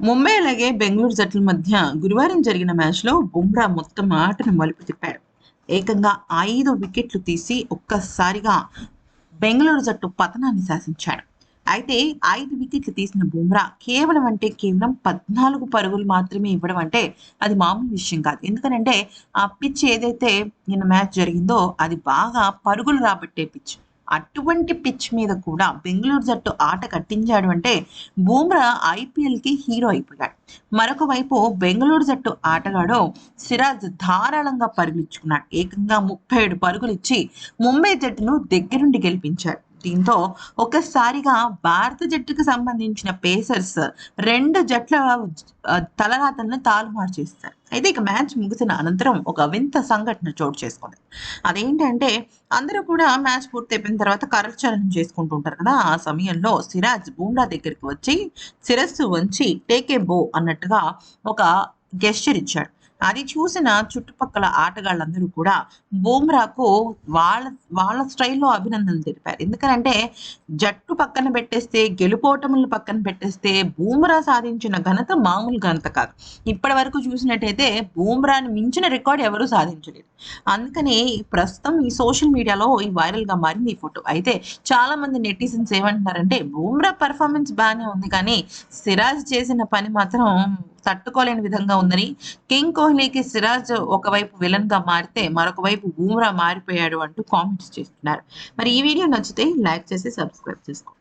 ముంబై అలాగే బెంగళూరు జట్ల మధ్య గురువారం జరిగిన మ్యాచ్లో బుమ్రా మొత్తం ఆటను మలుపు తిప్పాడు. ఏకంగా ఐదు వికెట్లు తీసి ఒక్కసారిగా బెంగళూరు జట్టు పతనాన్ని శాసించాడు. అయితే ఐదు వికెట్లు తీసిన బుమ్రా కేవలం అంటే కేవలం పద్నాలుగు పరుగులు మాత్రమే ఇవ్వడం అంటే అది మామూలు విషయం కాదు. ఎందుకనంటే ఆ పిచ్ ఏదైతే నిన్న మ్యాచ్ జరిగిందో అది బాగా పరుగులు రాబట్టే పిచ్ అటువంటి పిచ్ మీద కూడా బెంగళూరు జట్టు ఆట కట్టించాడు అంటే బూమ్రా ఐపీఎల్కి హీరో అయిపోయాడు. మరొక వైపు బెంగళూరు జట్టు ఆటగాడు సిరాజ్ ధారాళంగా పరుగులిచ్చుకున్నాడు ఏకంగా ముప్పై ఏడు పరుగులు ఇచ్చి ముంబై జట్టును దగ్గరుండి గెలిపించాడు. దీంతో ఒక్కసారిగా భారత జట్టుకు సంబంధించిన పేసర్స్ రెండు జట్ల తలరాతలను తారుమారు చేస్తారు. అయితే ఇక మ్యాచ్ ముగిసిన అనంతరం ఒక వింత సంఘటన చోటు చేసుకుంది. అదేంటంటే అందరూ కూడా మ్యాచ్ పూర్తి అయిపోయిన తర్వాత కరచాలనం చేసుకుంటూ ఉంటారు కదా. ఆ సమయంలో సిరాజ్ బూమ్రా దగ్గరికి వచ్చి శిరస్సు వంచి టేకే బో అన్నట్టుగా ఒక గెస్చర్ ఇచ్చాడు. అది చూసిన చుట్టుపక్కల ఆటగాళ్ళందరూ కూడా బూమ్రాకు వాళ్ళ వాళ్ళ స్టైల్లో అభినందనలు తెలిపారు. ఎందుకంటే జట్టు పక్కన పెట్టేస్తే గెలుపోటములు పక్కన పెట్టేస్తే బూమ్రా సాధించిన ఘనత మామూలు ఘనత కాదు. ఇప్పటి వరకు చూసినట్టయితే బూమ్రాని మించిన రికార్డ్ ఎవరూ సాధించలేదు. అందుకని ప్రస్తుతం ఈ సోషల్ మీడియాలో ఈ వైరల్గా మారింది ఈ ఫోటో. అయితే చాలా మంది నెటిజన్స్ ఏమంటున్నారంటే బూమ్రా పర్ఫార్మెన్స్ బాగానే ఉంది కానీ సిరాజ్ చేసిన పని మాత్రం తట్టుకోలేని విధంగా ఉందని కింగ్ కోహ్లీకి సిరాజ్ ఒకవైపు విలన్గా మారితే మరొక వైపు బూమ్రా మారిపోయాడు అంటూ కామెంట్స్ చేస్తున్నారు. మరి ఈ వీడియో నచ్చితే లైక్ చేసి సబ్స్క్రైబ్ చేసుకోండి.